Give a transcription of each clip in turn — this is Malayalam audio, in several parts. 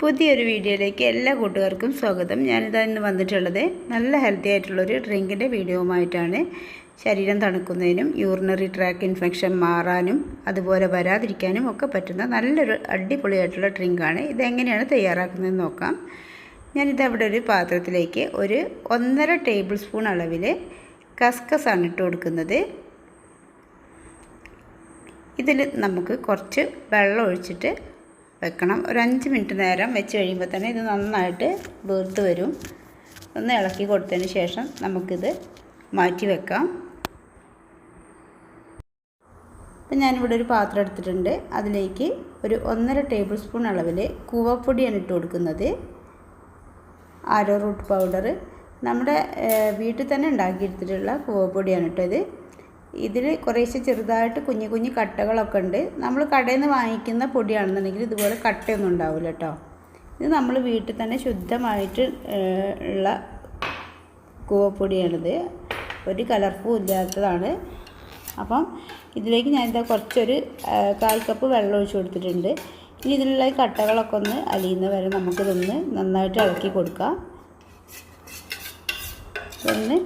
പുതിയൊരു വീഡിയോയിലേക്ക് എല്ലാ കൂട്ടുകാർക്കും സ്വാഗതം. ഞാനിതാ ഇന്ന് വന്നിട്ടുള്ളത് നല്ല ഹെൽത്തി ആയിട്ടുള്ളൊരു ഡ്രിങ്കിന്റെ വീഡിയോവുമായിട്ടാണ് ശരീരം തണുക്കുന്നതിനും യൂറിനറി ട്രാക്ക് ഇൻഫെക്ഷൻ മാറാനും അതുപോലെ വരാതിരിക്കാനും ഒക്കെ പറ്റുന്ന നല്ലൊരു അടിപൊളിയായിട്ടുള്ള ഡ്രിങ്കാണ്. ഇതെങ്ങനെയാണ് തയ്യാറാക്കുന്നത് നോക്കാം. ഞാനിത് അവിടെ ഒരു പാത്രത്തിലേക്ക് ഒരു ഒന്നര ടേബിൾ സ്പൂൺ അളവിൽ കസ്കസാണ് ഇട്ട് കൊടുക്കുന്നത്. ഇതിൽ നമുക്ക് കുറച്ച് വെള്ളം ഒഴിച്ചിട്ട് വെക്കണം. ഒരു അഞ്ച് മിനിറ്റ് നേരം വെച്ച് കഴിയുമ്പോൾ തന്നെ ഇത് നന്നായിട്ട് വീർത്ത് വരും. ഒന്ന് ഇളക്കി കൊടുത്തതിന് ശേഷം നമുക്കിത് മാറ്റി വെക്കാം. അപ്പം ഞാനിവിടെ ഒരു പാത്രം എടുത്തിട്ടുണ്ട്. അതിലേക്ക് ഒരു ഒന്നര ടേബിൾ സ്പൂൺ അളവിൽ കൂവപ്പൊടിയാണ് ഇട്ട് കൊടുക്കുന്നത്. ആരോ റൂട്ട് പൗഡർ നമ്മുടെ വീട്ടിൽ തന്നെ ഉണ്ടാക്കിയെടുത്തിട്ടുള്ള കൂവപ്പൊടിയാണ് ഇട്ടത്. ഇതിൽ കുറേശ്ശെ ചെറുതായിട്ട് കുഞ്ഞു കുഞ്ഞു കട്ടകളൊക്കെ ഉണ്ട്. നമ്മൾ കടയിൽ നിന്ന് വാങ്ങിക്കുന്ന പൊടിയാണെന്നുണ്ടെങ്കിൽ ഇതുപോലെ കട്ടയൊന്നും ഉണ്ടാവില്ല കേട്ടോ ഇത് നമ്മൾ വീട്ടിൽ തന്നെ ശുദ്ധമായിട്ട് ഉള്ള കൂവപ്പൊടിയാണിത്. ഒരു കലർപ്പും ഇല്ലാത്തതാണ്. അപ്പം ഇതിലേക്ക് ഞാനിതാ കുറച്ചൊരു കാൽ കപ്പ് വെള്ളം ഒഴിച്ച് കൊടുത്തിട്ടുണ്ട്. ഇനി ഇതിലുള്ള കട്ടകളൊക്കെ ഒന്ന് അലിയുന്ന വരെ നമുക്കിതൊന്ന് നന്നായിട്ട് ഇളക്കി കൊടുക്കാം. ഒന്ന്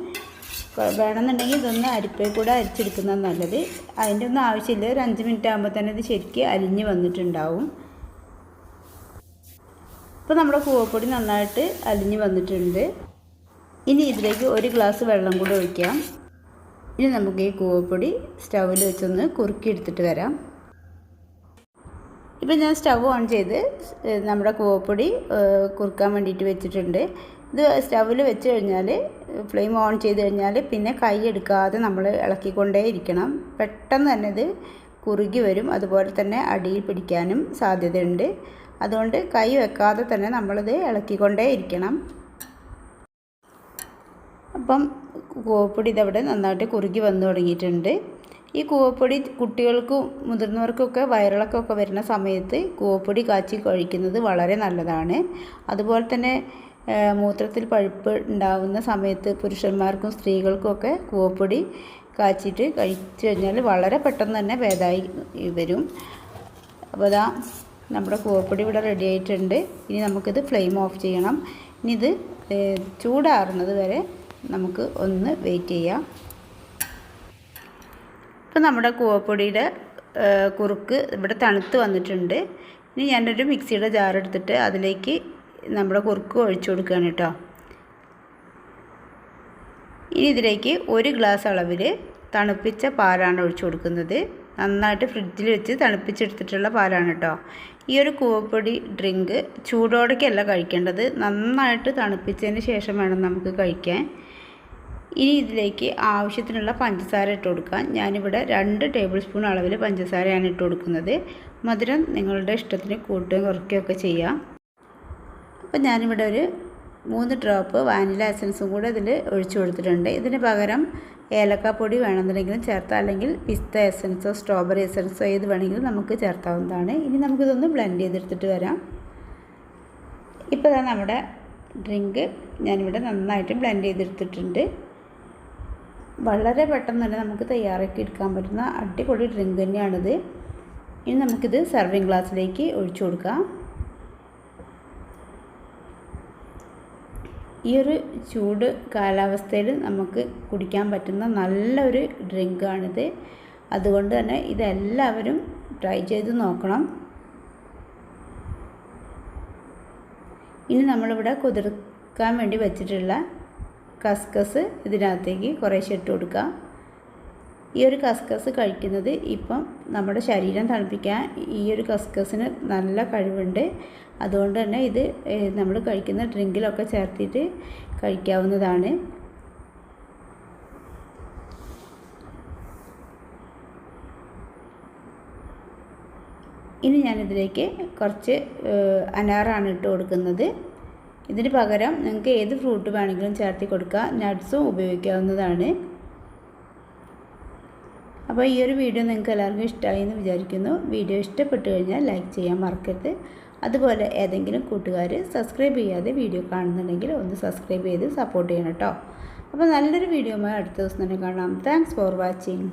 വേണമെന്നുണ്ടെങ്കിൽ ഇതൊന്ന് അരിപ്പയിൽ കൂടെ അരിച്ചെടുക്കുന്നത് നല്ലത്. അതിന്റെ ഒന്നും ആവശ്യമില്ല. ഒരു അഞ്ച് മിനിറ്റ് ആകുമ്പോൾ തന്നെ ഇത് ശരിക്കും അലിഞ്ഞ് വന്നിട്ടുണ്ടാവും. ഇപ്പോൾ നമ്മുടെ കൂവപ്പൊടി നന്നായിട്ട് അലിഞ്ഞ് വന്നിട്ടുണ്ട്. ഇനി ഇതിലേക്ക് ഒരു ഗ്ലാസ് വെള്ളം കൂടെ ഒഴിക്കാം. ഇനി നമുക്ക് ഈ കൂവപ്പൊടി സ്റ്റൗവിൽ വെച്ചൊന്ന് കുറുക്കി എടുത്തിട്ട് വരാം. ഇപ്പം ഞാൻ സ്റ്റവ് ഓൺ ചെയ്ത് നമ്മുടെ കൂവപ്പൊടി കുറുക്കാൻ വേണ്ടിയിട്ട് വെച്ചിട്ടുണ്ട്. ഇത് സ്റ്റവിൽ വെച്ച് കഴിഞ്ഞാൽ ഫ്ലെയിം ഓൺ ചെയ്ത് കഴിഞ്ഞാൽ പിന്നെ കൈ എടുക്കാതെ നമ്മൾ ഇളക്കിക്കൊണ്ടേ ഇരിക്കണം. പെട്ടെന്ന് തന്നെ ഇത് കുറുകി വരും. അതുപോലെ തന്നെ അടിയിൽ പിടിക്കാനും സാധ്യതയുണ്ട്. അതുകൊണ്ട് കൈ വെക്കാതെ തന്നെ നമ്മളിത് ഇളക്കിക്കൊണ്ടേ ഇരിക്കണം. അപ്പം കൂവപ്പൊടി ഇതവിടെ നന്നായിട്ട് കുറുകി വന്നു തുടങ്ങിയിട്ടുണ്ട്. ഈ കൂവപ്പൊടി കുട്ടികൾക്കും മുതിർന്നവർക്കൊക്കെ വയറിളക്കമൊക്കെ വരുന്ന സമയത്ത് കൂവപ്പൊടി കാച്ചി കഴിക്കുന്നത് വളരെ നല്ലതാണ്. അതുപോലെ തന്നെ മൂത്രത്തിൽ പഴുപ്പ് ഉണ്ടാകുന്ന സമയത്ത് പുരുഷന്മാർക്കും സ്ത്രീകൾക്കുമൊക്കെ കൂവപ്പൊടി കാച്ചിട്ട് കഴിച്ചു കഴിഞ്ഞാൽ വളരെ പെട്ടെന്ന് തന്നെ വേദായി വരും. അപ്പോൾ അതാ നമ്മുടെ കൂവപ്പൊടി ഇവിടെ റെഡി ആയിട്ടുണ്ട്. ഇനി നമുക്കിത് ഫ്ലെയിം ഓഫ് ചെയ്യണം. ഇനി ഇത് ചൂടാറുന്നത് വരെ നമുക്ക് ഒന്ന് വെയിറ്റ് ചെയ്യാം. ഇപ്പം നമ്മുടെ കൂവപ്പൊടിയുടെ കുറുക്ക് ഇവിടെ തണുത്ത് വന്നിട്ടുണ്ട്. ഇനി ഞാനൊരു മിക്സിയുടെ ജാർ എടുത്തിട്ട് അതിലേക്ക് നമ്മുടെ കുറുക്ക് ഒഴിച്ചു കൊടുക്കുകയാണ് കേട്ടോ. ഇനി ഇതിലേക്ക് ഒരു ഗ്ലാസ് അളവിൽ തണുപ്പിച്ച പാലാണ് ഒഴിച്ചു കൊടുക്കുന്നത്. നന്നായിട്ട് ഫ്രിഡ്ജിൽ വെച്ച് തണുപ്പിച്ചെടുത്തിട്ടുള്ള പാലാണ് കേട്ടോ. ഈ ഒരു കൂവപ്പൊടി ഡ്രിങ്ക് ചൂടോടൊക്കെയല്ല കഴിക്കേണ്ടത്. നന്നായിട്ട് തണുപ്പിച്ചതിന് ശേഷം വേണം നമുക്ക് കഴിക്കാൻ. ഇനി ഇതിലേക്ക് ആവശ്യത്തിനുള്ള പഞ്ചസാര ഇട്ട് കൊടുക്കാം. ഞാനിവിടെ രണ്ട് ടേബിൾ സ്പൂൺ അളവിൽ പഞ്ചസാരയാണ് ഇട്ട് കൊടുക്കുന്നത്. മധുരം നിങ്ങളുടെ ഇഷ്ടത്തിന് കൂട്ടുകയും കുറയ്ക്കുകയൊക്കെ ചെയ്യാം. അപ്പോൾ ഞാനിവിടെ ഒരു മൂന്ന് ഡ്രോപ്പ് വാനില എസൻസും കൂടെ ഇതിൽ ഒഴിച്ചു കൊടുത്തിട്ടുണ്ട്. ഇതിന് പകരം ഏലക്കാപ്പൊടി വേണമെന്നുണ്ടെങ്കിലും ചേർത്താം. അല്ലെങ്കിൽ പിസ്ത എസൻസോ സ്ട്രോബെറി എസൻസോ ഏത് വേണമെങ്കിലും നമുക്ക് ചേർത്താവുന്നതാണ്. ഇനി നമുക്കിതൊന്ന് ബ്ലെൻഡ് ചെയ്തെടുത്തിട്ട് വരാം. ഇപ്പോൾ ഇതാ നമ്മുടെ ഡ്രിങ്ക് ഞാനിവിടെ നന്നായിട്ട് ബ്ലെൻഡ് ചെയ്തെടുത്തിട്ടുണ്ട്. വളരെ പെട്ടെന്ന് തന്നെ നമുക്ക് തയ്യാറാക്കി എടുക്കാൻ പറ്റുന്ന അടിപൊളി ഡ്രിങ്ക് തന്നെയാണിത്. ഇനി നമുക്കിത് സെർവിങ് ഗ്ലാസ്സിലേക്ക് ഒഴിച്ചു കൊടുക്കാം. ഈ ഒരു ചൂട് കാലാവസ്ഥയിൽ നമുക്ക് കുടിക്കാൻ പറ്റുന്ന നല്ലൊരു ഡ്രിങ്കാണിത്. അതുകൊണ്ട് തന്നെ ഇതെല്ലാവരും ട്രൈ ചെയ്ത് നോക്കണം. ഇനി നമ്മളിവിടെ കുതിർക്കാൻ വേണ്ടി വെച്ചിട്ടുള്ള കസ്കസ് ഇതിനകത്തേക്ക് കുറേശ്ശെ ഇട്ട് കൊടുക്കാം. ഈ ഒരു കസ്കസ് കഴിക്കുന്നത് ഇപ്പം നമ്മുടെ ശരീരം തണുപ്പിക്കാൻ ഈ ഒരു കസ്കസിന് നല്ല കഴിവുണ്ട്. അതുകൊണ്ട് തന്നെ ഇത് നമ്മൾ കഴിക്കുന്ന ഡ്രിങ്കിലൊക്കെ ചേർത്തിട്ട് കഴിക്കാവുന്നതാണ്. ഇനി ഞാനിതിലേക്ക് കുറച്ച് അനാറാണ് ഇട്ട് കൊടുക്കുന്നത്. ഇതിന് പകരം നിങ്ങൾക്ക് ഏത് ഫ്രൂട്ട് വേണമെങ്കിലും ചേർത്തി കൊടുക്കുക നട്ട്സും ഉപയോഗിക്കാവുന്നതാണ്. അപ്പോൾ ഈ ഒരു വീഡിയോ നിങ്ങൾക്ക് എല്ലാവർക്കും ഇഷ്ടമായി എന്ന് വിചാരിക്കുന്നു. വീഡിയോ ഇഷ്ടപ്പെട്ടു കഴിഞ്ഞാൽ ലൈക്ക് ചെയ്യാൻ മറക്കരുത്. അതുപോലെ ഏതെങ്കിലും കൂട്ടുകാർ സബ്സ്ക്രൈബ് ചെയ്യാതെ വീഡിയോ കാണുന്നുണ്ടെങ്കിൽ ഒന്ന് സബ്സ്ക്രൈബ് ചെയ്ത് സപ്പോർട്ട് ചെയ്യണം കേട്ടോ. അപ്പോൾ നല്ലൊരു വീഡിയോയുമായി അടുത്ത ദിവസം തന്നെ കാണാം. Thanks for watching